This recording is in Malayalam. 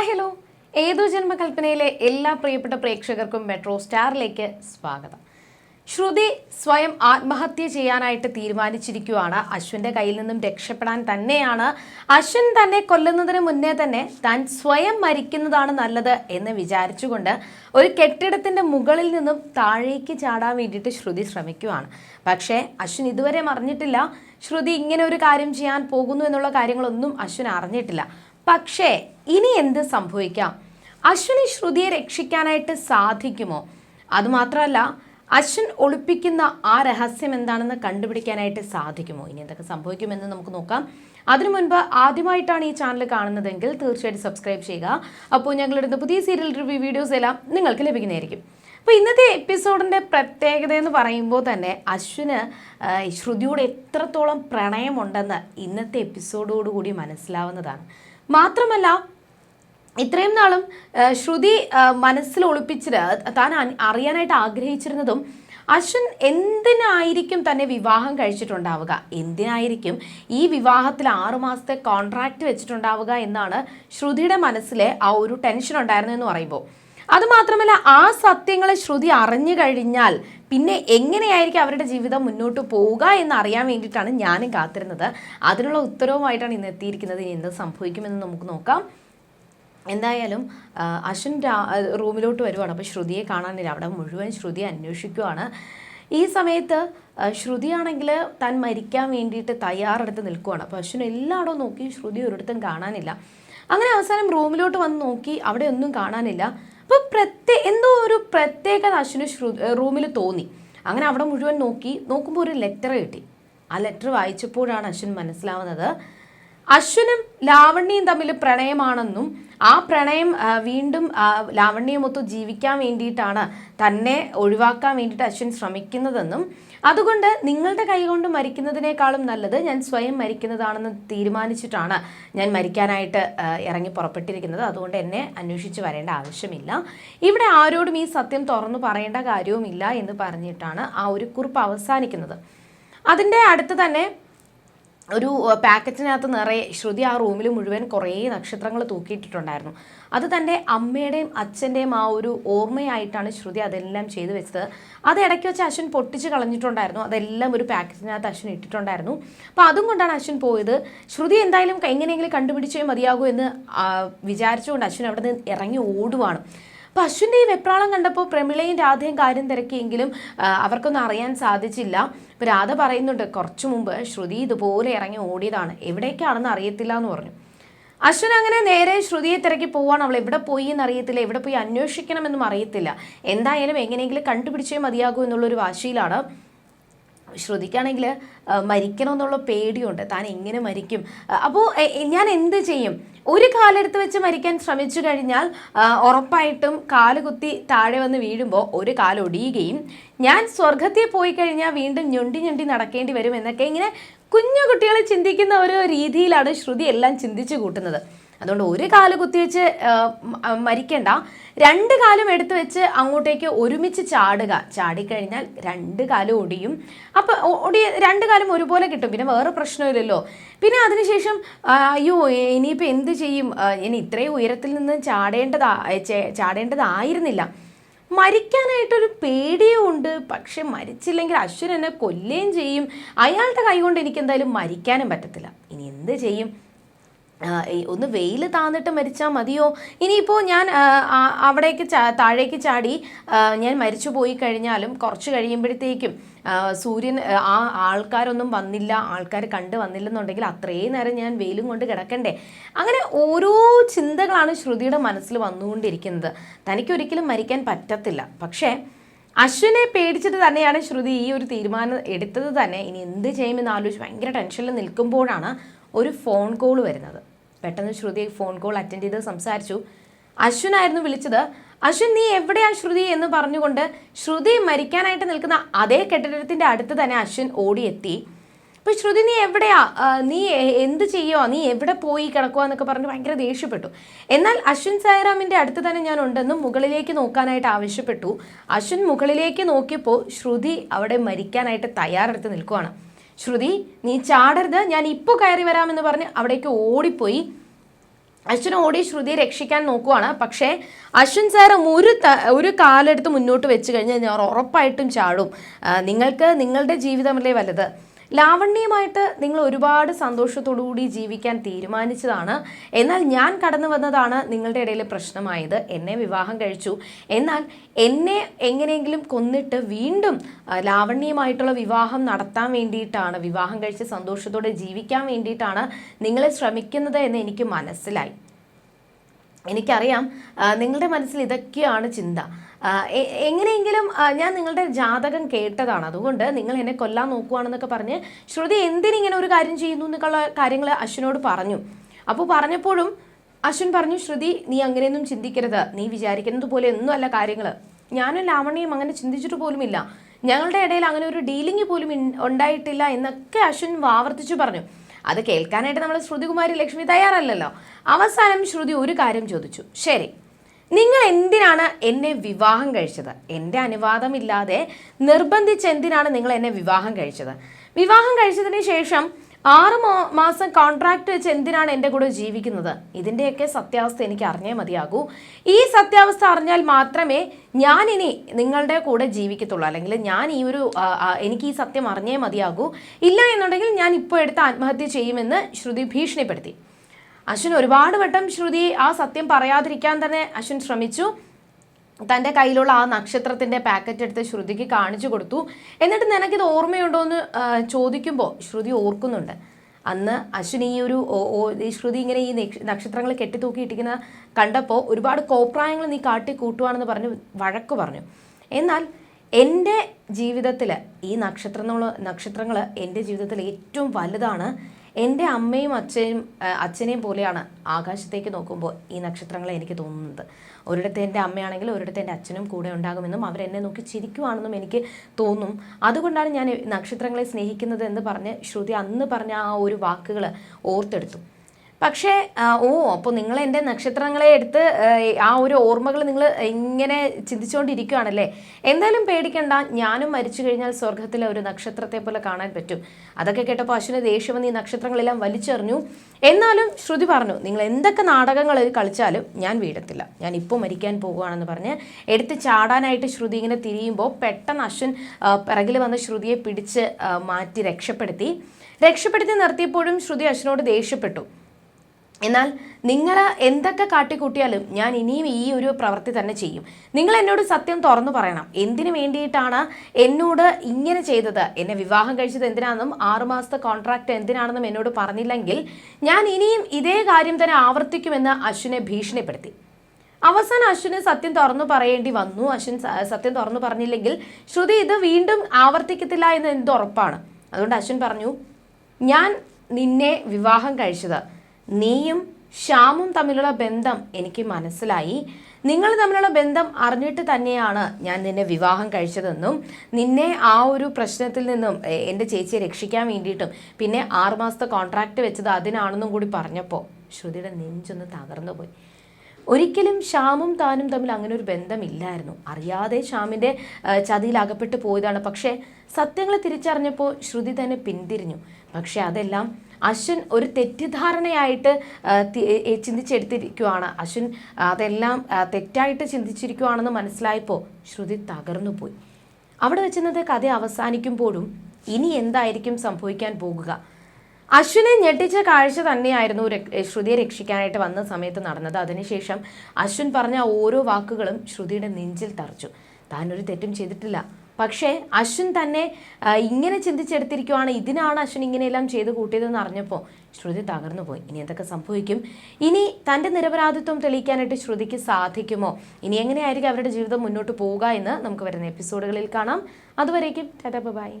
Hi hello. ഏതോ ജന്മകൽപ്പനയിലെ എല്ലാ പ്രിയപ്പെട്ട പ്രേക്ഷകർക്കും മെട്രോ സ്റ്റാറിലേക്ക് സ്വാഗതം. ശ്രുതി സ്വയം ആത്മഹത്യ ചെയ്യാനായിട്ട് തീരുമാനിച്ചിരിക്കുകയാണ് അശ്വിന്റെ കയ്യിൽ നിന്നും രക്ഷപ്പെടാൻ തന്നെയാണ്. അശ്വിൻ തന്നെ കൊല്ലുന്നതിന് മുന്നേ തന്നെ താൻ സ്വയം മരിക്കുന്നതാണ് നല്ലത് എന്ന് വിചാരിച്ചുകൊണ്ട് ഒരു കെട്ടിടത്തിന്റെ മുകളിൽ നിന്നും താഴേക്ക് ചാടാൻ വേണ്ടിയിട്ട് ശ്രുതി ശ്രമിക്കുകയാണ് പക്ഷേ അശ്വിൻ ഇതുവരെ അറിഞ്ഞിട്ടില്ല ശ്രുതി ഇങ്ങനെ ഒരു കാര്യം ചെയ്യാൻ പോകുന്നു എന്നുള്ള കാര്യങ്ങളൊന്നും അശ്വിൻ അറിഞ്ഞിട്ടില്ല. പക്ഷേ ഇനി എന്ത് സംഭവിക്കാം? അശ്വിനി ശ്രുതിയെ രക്ഷിക്കാനായിട്ട് സാധിക്കുമോ? അതുമാത്രമല്ല അശ്വിൻ ഒളിപ്പിക്കുന്ന ആ രഹസ്യം എന്താണെന്ന് കണ്ടുപിടിക്കാനായിട്ട് സാധിക്കുമോ? ഇനി എന്തൊക്കെ സംഭവിക്കുമെന്ന് നമുക്ക് നോക്കാം. അതിനു മുൻപ് ആദ്യമായിട്ടാണ് ഈ ചാനൽ കാണുന്നതെങ്കിൽ തീർച്ചയായിട്ടും സബ്സ്ക്രൈബ് ചെയ്യുക. അപ്പോൾ ഞങ്ങളിടുന്ന പുതിയ സീരിയൽ റിവ്യൂ വീഡിയോസ് എല്ലാം നിങ്ങൾക്ക് ലഭിക്കുന്നതായിരിക്കും. അപ്പോൾ ഇന്നത്തെ എപ്പിസോഡിന്റെ പ്രത്യേകത എന്ന് പറയുമ്പോൾ തന്നെ അശ്വിന് ശ്രുതിയോട് എത്രത്തോളം പ്രണയമുണ്ടെന്ന് ഇന്നത്തെ എപ്പിസോഡോടുകൂടി മനസ്സിലാവുന്നതാണ്. മാത്രമല്ല ഇത്രയും നാളും ശ്രുതി മനസ്സിൽ ഒളിപ്പിച്ചിട്ട് താൻ അറിയാനായിട്ട് ആഗ്രഹിച്ചിരുന്നതും അശ്വിൻ എന്തിനായിരിക്കും തന്നെ വിവാഹം കഴിച്ചിട്ടുണ്ടാവുക? എന്തിനായിരിക്കും ഈ വിവാഹത്തിൽ ആറുമാസത്തെ കോൺട്രാക്റ്റ് വെച്ചിട്ടുണ്ടാവുക എന്നാണ് ശ്രുതിയുടെ മനസ്സിലെ ആ ഒരു ടെൻഷൻ ഉണ്ടായിരുന്നു എന്ന് പറയുമ്പോൾ. അതുമാത്രമല്ല ആ സത്യങ്ങളെ ശ്രുതി അറിഞ്ഞു കഴിഞ്ഞാൽ പിന്നെ എങ്ങനെയായിരിക്കും അവരുടെ ജീവിതം മുന്നോട്ട് പോവുക എന്ന് അറിയാൻ വേണ്ടിയിട്ടാണ് ഞാനും കാത്തിരുന്നത്. അതിനുള്ള ഉത്തരവുമായിട്ടാണ് ഇന്ന് എത്തിയിരിക്കുന്നത്. ഇനി എന്ത് സംഭവിക്കുമെന്ന് നമുക്ക് നോക്കാം. എന്തായാലും അശ്വിൻ റൂമിലോട്ട് വരുവാണ്. അപ്പോൾ ശ്രുതിയെ കാണാനില്ല. അവിടെ മുഴുവൻ ശ്രുതി അന്വേഷിക്കുവാണ്. ഈ സമയത്ത് ശ്രുതിയാണെങ്കിൽ താൻ മരിക്കാൻ വേണ്ടിയിട്ട് തയ്യാറെടുത്ത് നിൽക്കുവാണ്. അപ്പോൾ അശ്വിൻ എല്ലായിടവും നോക്കി ശ്രുതി ഒരിടത്തും കാണാനില്ല. അങ്ങനെ അവസാനം റൂമിലോട്ട് വന്ന് നോക്കി അവിടെ ഒന്നും കാണാനില്ല. അപ്പോൾ പ്രത്യേ എന്തോ ഒരു പ്രത്യേക അശ്വിന് റൂമിൽ തോന്നി. അങ്ങനെ അവിടെ മുഴുവൻ നോക്കി നോക്കുമ്പോൾ ഒരു ലെറ്റർ കിട്ടി. ആ ലെറ്റർ വായിച്ചപ്പോഴാണ് അശ്വിൻ മനസ്സിലാവുന്നത്. അശ്വിനും ലാവണ്യയും തമ്മിൽ പ്രണയമാണെന്നും ആ പ്രണയം വീണ്ടും ലാവണ്യമൊത്തു ജീവിക്കാൻ വേണ്ടിയിട്ടാണ് തന്നെ ഒഴിവാക്കാൻ വേണ്ടിയിട്ട് അശ്വിൻ ശ്രമിക്കുന്നതെന്നും അതുകൊണ്ട് നിങ്ങളുടെ കൈകൊണ്ട് മരിക്കുന്നതിനേക്കാളും നല്ലത് ഞാൻ സ്വയം മരിക്കുന്നതാണെന്ന് തീരുമാനിച്ചിട്ടാണ് ഞാൻ മരിക്കാനായിട്ട് ഇറങ്ങി പുറപ്പെട്ടിരിക്കുന്നത്. അതുകൊണ്ട് എന്നെ അന്വേഷിച്ച് വരേണ്ട ആവശ്യമില്ല. ഇവിടെ ആരോടും ഈ സത്യം തുറന്നു പറയേണ്ട കാര്യവുമില്ല എന്ന് പറഞ്ഞിട്ടാണ് ആ ഒരു കുറിപ്പ് അവസാനിക്കുന്നത്. അതിന്റെ അടുത്ത് തന്നെ ഒരു പാക്കറ്റിനകത്ത് നിറയെ ശ്രുതി ആ റൂമിൽ മുഴുവൻ കുറേ നക്ഷത്രങ്ങൾ തൂക്കിയിട്ടിട്ടുണ്ടായിരുന്നു. അത് തന്റെ അമ്മയുടെയും അച്ഛന്റെയും ആ ഒരു ഓർമ്മയായിട്ടാണ് ശ്രുതി അതെല്ലാം ചെയ്തു വെച്ചത്. അത് ഇടയ്ക്ക് വെച്ച് അശ്വിൻ പൊട്ടിച്ച് കളഞ്ഞിട്ടുണ്ടായിരുന്നു. അതെല്ലാം ഒരു പാക്കറ്റിനകത്ത് അശ്വിൻ ഇട്ടിട്ടുണ്ടായിരുന്നു. അപ്പോൾ അതും കൊണ്ടാണ് അശ്വിൻ പോയത്. ശ്രുതി എന്തായാലും എങ്ങനെയെങ്കിലും കണ്ടുപിടിച്ചേ മതിയാകൂ എന്ന് വിചാരിച്ചുകൊണ്ട് അശ്വിൻ അവിടെ നിന്ന് ഇറങ്ങി ഓടുവാണ്. അപ്പോൾ അശ്വിന്റെ ഈ വെപ്രാളം കണ്ടപ്പോൾ പ്രമിളയും രാധയും കാര്യം തിരക്കിയെങ്കിലും അവർക്കൊന്നും അറിയാൻ സാധിച്ചില്ല. ഇപ്പോൾ രാധ പറയുന്നുണ്ട് കുറച്ചു മുമ്പ് ശ്രുതി ഇതുപോലെ ഇറങ്ങി ഓടിയതാണ്. എവിടേക്കാണെന്ന് അറിയത്തില്ല എന്ന് പറഞ്ഞു. അശ്വൻ അങ്ങനെ നേരെ ശ്രുതിയെ തിരക്കി പോവാണ്. അവൾ എവിടെ പോയി എന്ന് അറിയത്തില്ല എവിടെ പോയി അന്വേഷിക്കണമെന്നും അറിയത്തില്ല. എന്തായാലും എങ്ങനെയെങ്കിലും കണ്ടുപിടിച്ചേ മതിയാകൂ എന്നുള്ളൊരു വാശിയിലാണ് ശ്രുതിക്കാണെങ്കിൽ മരിക്കണമെന്നുള്ള പേടിയുണ്ട്. താൻ എങ്ങനെ മരിക്കും? അപ്പോൾ ഞാൻ എന്ത് ചെയ്യും? ഒരു കാലെടുത്ത് വെച്ച് മരിക്കാൻ ശ്രമിച്ചു കഴിഞ്ഞാൽ ഉറപ്പായിട്ടും കാൽ കുത്തി താഴെ വന്ന് വീഴുമ്പോൾ ഒരു കാലൊടിയുകയും ഞാൻ സ്വർഗത്തിൽ പോയി കഴിഞ്ഞാൽ വീണ്ടും ഞൊണ്ടി ഞൊണ്ടി നടക്കേണ്ടി വരും എന്നൊക്കെ ഇങ്ങനെ കുഞ്ഞു കുട്ടികളെ ചിന്തിക്കുന്ന ഒരു രീതിയിലാണ് ശ്രുതി എല്ലാം ചിന്തിച്ചു കൂട്ടുന്നത്. അതുകൊണ്ട് ഒരു കാൽ കുത്തിവെച്ച് മരിക്കണ്ട. രണ്ട് കാലും എടുത്തു വെച്ച് അങ്ങോട്ടേക്ക് ഒരുമിച്ച് ചാടുക. ചാടിക്കഴിഞ്ഞാൽ രണ്ട് കാലും ഒടിയും. അപ്പം ഒടി രണ്ട് കാലും ഒരുപോലെ കിട്ടും. പിന്നെ വേറെ പ്രശ്നമില്ലല്ലോ. പിന്നെ അതിനുശേഷം അയ്യോ ഇനിയിപ്പോൾ എന്ത് ചെയ്യും? ഇനി ഇത്രയും ഉയരത്തിൽ നിന്ന് ചാടേണ്ടതാ ചാടേണ്ടതായിരുന്നില്ല. മരിക്കാനായിട്ടൊരു പേടിയും ഉണ്ട്. പക്ഷെ മരിച്ചില്ലെങ്കിൽ അശ്വൻ എന്നെ കൊല്ലുകയും ചെയ്യും. അയാളുടെ കൈകൊണ്ട് എനിക്ക് എന്തായാലും മരിക്കാനും പറ്റത്തില്ല. ഇനി എന്ത് ചെയ്യും? ഒന്ന് വെയിൽ താന്നിട്ട് മരിച്ചാൽ മതിയോ? ഇനിയിപ്പോൾ ഞാൻ അവിടേക്ക് താഴേക്ക് ചാടി ഞാൻ മരിച്ചു പോയി കഴിഞ്ഞാലും കുറച്ച് കഴിയുമ്പോഴത്തേക്കും സൂര്യൻ ആ ആൾക്കാരൊന്നും വന്നില്ല ആൾക്കാർ കണ്ടു വന്നില്ലെന്നുണ്ടെങ്കിൽ അത്രയും നേരം ഞാൻ വെയിലും കൊണ്ട് കിടക്കണ്ടേ? അങ്ങനെ ഓരോ ചിന്തകളാണ് ശ്രുതിയുടെ മനസ്സിൽ വന്നുകൊണ്ടിരിക്കുന്നത്. തനിക്കൊരിക്കലും മരിക്കാൻ പറ്റത്തില്ല. പക്ഷേ അശ്വിനെ പേടിച്ചിട്ട് തന്നെയാണ് ശ്രുതി ഈ ഒരു തീരുമാനം എടുത്തത് തന്നെ. ഇനി എന്ത് ചെയ്യുമെന്ന് ആലോചിച്ച് ഭയങ്കര ടെൻഷനിൽ നിൽക്കുമ്പോഴാണ് ഒരു ഫോൺ കോൾ വരുന്നത്. പെട്ടെന്ന് ശ്രുതി ഫോൺ കോൾ അറ്റൻഡ് ചെയ്ത് സംസാരിച്ചു. അശ്വിനായിരുന്നു വിളിച്ചത്. അശ്വിൻ നീ എവിടെയാ ശ്രുതി? എന്ന് പറഞ്ഞുകൊണ്ട് ശ്രുതി മരിക്കാനായിട്ട് നിൽക്കുന്ന അതേ കെട്ടിടത്തിന്റെ അടുത്ത് തന്നെ അശ്വിൻ ഓടിയെത്തി. അപ്പോൾ ശ്രുതി നീ എവിടെയാ? നീ എന്ത് ചെയ്യുമോ നീ എവിടെ പോയി കിടക്കുക എന്നൊക്കെ പറഞ്ഞ് ഭയങ്കര ദേഷ്യപ്പെട്ടു. എന്നാൽ അശ്വിൻ സായറാമിന്റെ അടുത്ത് തന്നെ ഞാൻ ഉണ്ടെന്നും മുകളിലേക്ക് നോക്കാനായിട്ട് ആവശ്യപ്പെട്ടു. അശ്വിൻ മുകളിലേക്ക് നോക്കിയപ്പോൾ ശ്രുതി അവിടെ മരിക്കാനായിട്ട് തയ്യാറെടുത്ത് നിൽക്കുവാണ്. ശ്രുതി നീ ചാടരുത്. ഞാൻ ഇപ്പോൾ കയറി വരാമെന്ന് പറഞ്ഞ് അവിടേക്ക് ഓടിപ്പോയി. അശ്വിൻ ഓടി ശ്രുതിയെ രക്ഷിക്കാൻ നോക്കുവാണ്. പക്ഷേ അശ്വിൻ സാറും ഒരു ഒരു കാലെടുത്ത് മുന്നോട്ട് വെച്ച് കഴിഞ്ഞാൽ ഞാൻ ഉറപ്പായിട്ടും ചാടും. നിങ്ങൾക്ക് നിങ്ങളുടെ ജീവിതമല്ലേ വലുത്? ലാവണ്യമായിട്ട് നിങ്ങൾ ഒരുപാട് സന്തോഷത്തോടു കൂടി ജീവിക്കാൻ തീരുമാനിച്ചതാണ്. എന്നാൽ ഞാൻ കടന്നു വന്നതാണ് നിങ്ങളുടെ ഇടയിൽ പ്രശ്നമായത്. എന്നെ വിവാഹം കഴിച്ചു. എന്നാൽ എന്നെ എങ്ങനെയെങ്കിലും കൊന്നിട്ട് വീണ്ടും ലാവണ്യമായിട്ടുള്ള വിവാഹം നടത്താൻ വേണ്ടിയിട്ടാണ് വിവാഹം കഴിച്ച് സന്തോഷത്തോടെ ജീവിക്കാൻ വേണ്ടിയിട്ടാണ് നിങ്ങളെ ശ്രമിക്കുന്നത് എന്ന് എനിക്ക് മനസ്സിലായി. എനിക്കറിയാം നിങ്ങളുടെ മനസ്സിൽ ഇതൊക്കെയാണ് ചിന്ത. എങ്ങനെയെങ്കിലും ഞാൻ നിങ്ങളുടെ ജാതകം കേട്ടതാണ്. അതുകൊണ്ട് നിങ്ങൾ എന്നെ കൊല്ലാൻ നോക്കുവാണെന്നൊക്കെ പറഞ്ഞ് ശ്രുതി എന്തിനിങ്ങനെ ഒരു കാര്യം ചെയ്യുന്നു എന്നൊക്കെയുള്ള കാര്യങ്ങൾ അശ്വിനോട് പറഞ്ഞു. അപ്പോൾ പറഞ്ഞപ്പോഴും അശ്വിൻ പറഞ്ഞു ശ്രുതി നീ അങ്ങനെയൊന്നും ചിന്തിക്കരുത്. നീ വിചാരിക്കുന്നത് പോലെ ഒന്നും അല്ല കാര്യങ്ങൾ ഞാനും ലാവണ്യം അങ്ങനെ ചിന്തിച്ചിട്ട് പോലുമില്ല. ഞങ്ങളുടെ ഇടയിൽ അങ്ങനെ ഒരു ഡീലിംഗ് പോലും ഉണ്ടായിട്ടില്ല എന്നൊക്കെ അശ്വിൻ ആവർത്തിച്ചു പറഞ്ഞു. അത് കേൾക്കാനായിട്ട് നമ്മൾ ശ്രുതികുമാരി ലക്ഷ്മി തയ്യാറല്ലല്ലോ. അവസാനം ശ്രുതി ഒരു കാര്യം ചോദിച്ചു. ശരി നിങ്ങൾ എന്തിനാണ് എന്നെ വിവാഹം കഴിച്ചത്? എന്റെ അനുവാദമില്ലാതെ നിർബന്ധിച്ച് എന്തിനാണ് നിങ്ങൾ എന്നെ വിവാഹം കഴിച്ചത്? വിവാഹം കഴിച്ചതിന് ശേഷം ആറ് മാസം കോൺട്രാക്ട് വെച്ച് എന്തിനാണ് എന്റെ കൂടെ ജീവിക്കുന്നത്? ഇതിന്റെയൊക്കെ സത്യാവസ്ഥ എനിക്ക് അറിഞ്ഞേ മതിയാകൂ. ഈ സത്യാവസ്ഥ അറിഞ്ഞാൽ മാത്രമേ ഞാൻ ഇനി നിങ്ങളുടെ കൂടെ ജീവിക്കത്തുള്ളൂ. അല്ലെങ്കിൽ ഞാൻ ഈ ഒരു എനിക്ക് ഈ സത്യം അറിഞ്ഞേ മതിയാകൂ. ഇല്ല എന്നുണ്ടെങ്കിൽ ഞാൻ ഇപ്പോൾ എടുത്ത് ആത്മഹത്യ ചെയ്യുമെന്ന് ശ്രുതി ഭീഷണിപ്പെടുത്തി. അശ്വിൻ ഒരുപാട് വട്ടം ശ്രുതി ആ സത്യം പറയാതിരിക്കാൻ തന്നെ അശ്വിൻ ശ്രമിച്ചു. തന്റെ കയ്യിലുള്ള ആ നക്ഷത്രത്തിന്റെ പാക്കറ്റ് എടുത്ത് ശ്രുതിക്ക് കാണിച്ചു കൊടുത്തു. എന്നിട്ട് നിനക്കിത് ഓർമ്മയുണ്ടോ എന്ന് ചോദിക്കുമ്പോൾ ശ്രുതി ഓർക്കുന്നുണ്ട്. അന്ന് അശ്വിൻ ഈ ഒരു ഈ ശ്രുതി ഇങ്ങനെ ഈ നക്ഷ- നക്ഷത്രങ്ങൾ കെട്ടിത്തൂക്കിയിട്ടിരിക്കുന്ന കണ്ടപ്പോൾ ഒരുപാട് കോപ്രായങ്ങൾ നീ കാട്ടി കൂട്ടുവാണെന്ന് പറഞ്ഞ് വഴക്ക് പറഞ്ഞു. എന്നാൽ എന്റെ ജീവിതത്തിൽ ഈ നക്ഷത്രങ്ങൾ നക്ഷത്രങ്ങൾ എന്റെ ജീവിതത്തിൽ ഏറ്റവും വലുതാണ് എന്റെ അമ്മയും അച്ഛനും അച്ഛനെയും പോലെയാണ് ആകാശത്തേക്ക് നോക്കുമ്പോൾ ഈ നക്ഷത്രങ്ങളെ എനിക്ക് തോന്നുന്നത്. ഒരിടത്ത് എന്റെ അമ്മയാണെങ്കിൽ ഒരിടത്ത് എന്റെ അച്ഛനും കൂടെ ഉണ്ടാകുമെന്നും അവരെന്നെ നോക്കി ചിരിക്കുവാണെന്നും എനിക്ക് തോന്നും. അതുകൊണ്ടാണ് ഞാൻ നക്ഷത്രങ്ങളെ സ്നേഹിക്കുന്നത് എന്ന് പറഞ്ഞ് ശ്രുതി അന്ന് പറഞ്ഞ ആ ഒരു വാക്കുകൾ ഓർത്തെടുത്തു. പക്ഷേ ഓ അപ്പോൾ നിങ്ങൾ എന്റെ നക്ഷത്രങ്ങളെ എടുത്ത് ആ, ഒരു ഓർമ്മകൾ നിങ്ങൾ ഇങ്ങനെ ചിന്തിച്ചുകൊണ്ടിരിക്കുകയാണല്ലേ എന്തായാലും പേടിക്കണ്ട. ഞാനും മരിച്ചു കഴിഞ്ഞാൽ സ്വർഗത്തിലെ ഒരു നക്ഷത്രത്തെ പോലെ കാണാൻ പറ്റും. അതൊക്കെ കേട്ടപ്പോൾ അശ്വിന് ദേഷ്യം വന്ന് ഈ നക്ഷത്രങ്ങളെല്ലാം വലിച്ചെറിഞ്ഞു. എന്നാലും ശ്രുതി പറഞ്ഞു നിങ്ങൾ എന്തൊക്കെ നാടകങ്ങൾ കളിച്ചാലും ഞാൻ വീഴത്തില്ല ഞാൻ ഇപ്പോൾ മരിക്കാൻ പോകുകയാണെന്ന് പറഞ്ഞ് എടുത്ത് ചാടാനായിട്ട് ശ്രുതി ഇങ്ങനെ തിരിയുമ്പോൾ പെട്ടെന്ന് അശ്വിൻ പിറകിൽ വന്ന് ശ്രുതിയെ പിടിച്ച് മാറ്റി രക്ഷപ്പെടുത്തി. രക്ഷപ്പെടുത്തി നിർത്തിയപ്പോഴും ശ്രുതി അശ്വിനോട് ദേഷ്യപ്പെട്ടു. എന്നാൽ നിങ്ങൾ എന്തൊക്കെ കാട്ടിക്കൂട്ടിയാലും ഞാൻ ഇനിയും ഈ ഒരു പ്രവൃത്തി തന്നെ ചെയ്യും. നിങ്ങൾ എന്നോട് സത്യം തുറന്നു പറയണം. എന്തിനു വേണ്ടിയിട്ടാണ് എന്നോട് ഇങ്ങനെ ചെയ്തത്? എന്നെ വിവാഹം കഴിച്ചത് എന്തിനാണെന്നും ആറുമാസത്തെ കോൺട്രാക്ട് എന്തിനാണെന്നും എന്നോട് പറഞ്ഞില്ലെങ്കിൽ ഞാൻ ഇനിയും ഇതേ കാര്യം തന്നെ ആവർത്തിക്കുമെന്ന് അശ്വിനെ ഭീഷണിപ്പെടുത്തി. അവസാനം അശ്വിന് സത്യം തുറന്നു പറയേണ്ടി വന്നു. അശ്വിൻ സത്യം തുറന്നു പറഞ്ഞില്ലെങ്കിൽ ശ്രുതി ഇത് വീണ്ടും ആവർത്തിക്കത്തില്ല എന്ന് എന്ത് ഉറപ്പാണ്? അതുകൊണ്ട് അശ്വിൻ പറഞ്ഞു ഞാൻ നിന്നെ വിവാഹം കഴിച്ചത് നീയും ശ്യാമും തമ്മിലുള്ള ബന്ധം എനിക്ക് മനസ്സിലായി. നിങ്ങൾ തമ്മിലുള്ള ബന്ധം അറിഞ്ഞിട്ട് തന്നെയാണ് ഞാൻ നിന്നെ വിവാഹം കഴിച്ചതെന്നും നിന്നെ ആ ഒരു പ്രശ്നത്തിൽ നിന്നും എന്റെ ചേച്ചിയെ രക്ഷിക്കാൻ വേണ്ടിയിട്ടും പിന്നെ ആറുമാസത്തെ കോൺട്രാക്ട് വെച്ചത് അതിനാണെന്നും കൂടി പറഞ്ഞപ്പോൾ ശ്രുതിയുടെ നെഞ്ചൊന്ന് തകർന്നു പോയി. ഒരിക്കലും ശ്യാമും താനും തമ്മിൽ അങ്ങനെ ഒരു ബന്ധമില്ലായിരുന്നു. അറിയാതെ ശ്യാമിന്റെ ചതിയിൽ അകപ്പെട്ട് പോയതാണ്. പക്ഷേ സത്യങ്ങൾ തിരിച്ചറിഞ്ഞപ്പോൾ ശ്രുതി തന്നെ പിന്തിരിഞ്ഞു. പക്ഷേ അതെല്ലാം അശ്വിൻ ഒരു തെറ്റിദ്ധാരണയായിട്ട് ചിന്തിച്ചെടുത്തിരിക്കുവാണ്. അശ്വിൻ അതെല്ലാം തെറ്റായിട്ട് ചിന്തിച്ചിരിക്കുവാണെന്ന് മനസ്സിലായപ്പോൾ ശ്രുതി തകർന്നു പോയി. അവിടെ വെച്ചിരുന്നത് കഥ അവസാനിക്കുമ്പോഴും ഇനി എന്തായിരിക്കും സംഭവിക്കാൻ പോകുക? അശ്വിനെ ഞെട്ടിച്ച കാഴ്ച തന്നെയായിരുന്നു ശ്രുതിയെ രക്ഷിക്കാനായിട്ട് വന്ന സമയത്ത് നടന്നത്. അതിനുശേഷം അശ്വിൻ പറഞ്ഞ ഓരോ വാക്കുകളും ശ്രുതിയുടെ നെഞ്ചിൽ തറച്ചു. താൻ ഒരു തെറ്റും ചെയ്തിട്ടില്ല. പക്ഷേ അശ്വിൻ തന്നെ ഇങ്ങനെ ചിന്തിച്ചെടുത്തിരിക്കുവാണ്. ഇതിനാണ് അശ്വിൻ ഇങ്ങനെയെല്ലാം ചെയ്ത് കൂട്ടിയതെന്ന് അറിഞ്ഞപ്പോൾ ശ്രുതി തകർന്നു പോയി. ഇനി എന്തൊക്കെ സംഭവിക്കും? ഇനി തന്റെ നിരപരാധിത്വം തെളിയിക്കാനായിട്ട് ശ്രുതിക്ക് സാധിക്കുമോ? ഇനി എങ്ങനെയായിരിക്കും അവരുടെ ജീവിതം മുന്നോട്ട് പോവുക എന്ന് നമുക്ക് വരുന്ന എപ്പിസോഡുകളിൽ കാണാം. അതുവരേക്കും ടാറ്റാ ബൈ.